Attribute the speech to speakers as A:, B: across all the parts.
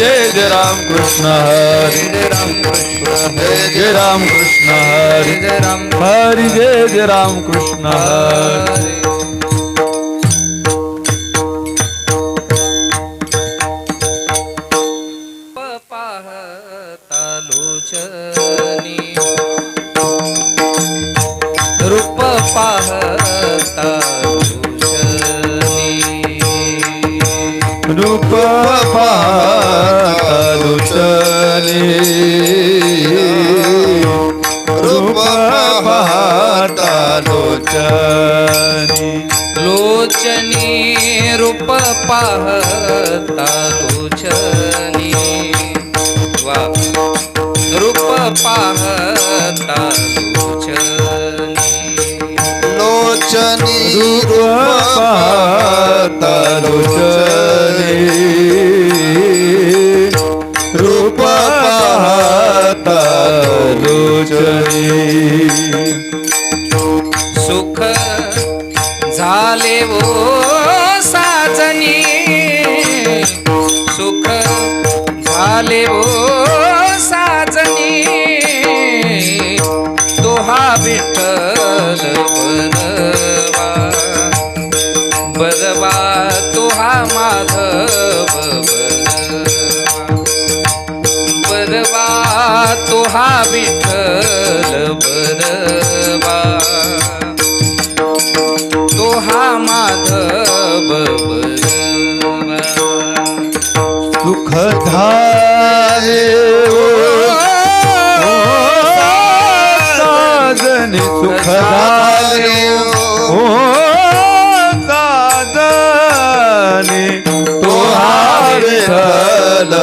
A: जय जय राम कृष्ण हरे।
B: जय राम कृष्ण
A: हरे।
B: हरी
A: जय राम कृष्ण
B: हरी जय राम हरी।
A: जय जय राम कृष्ण हरे रूप पाहता लोचनी
B: रूप पाहता लोचनी
A: वा. रूप पाहता लोचनी
B: लोचनी
A: रूप
B: पाहता
A: सुख झाले
B: ओ साजन सुख झाले. ओ साधन. तो विठ्ठल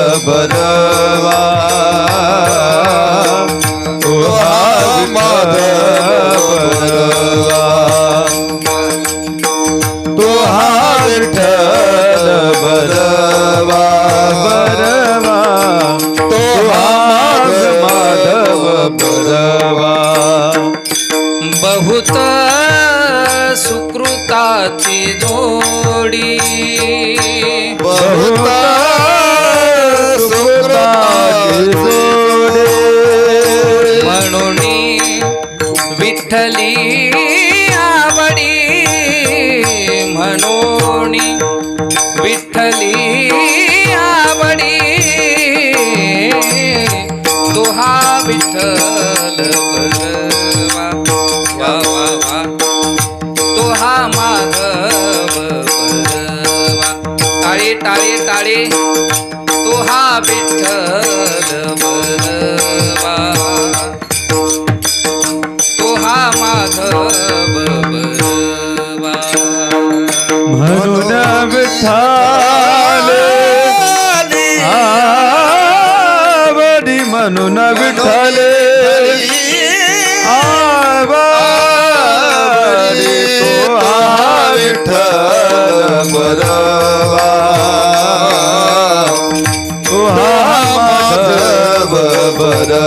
A: म्हणून विठ्ठली आवडी म्हणून विठ्ठली आवडी दोहा विठ्ठल बरवा वा वा काळे टाळे दोहा विठ्ठल बनवा तो हा माधव बनवा
B: म्हणून विठाले आवडी म्हणून विठ्ठल आवडी तो हा विठ्ठल बरवा da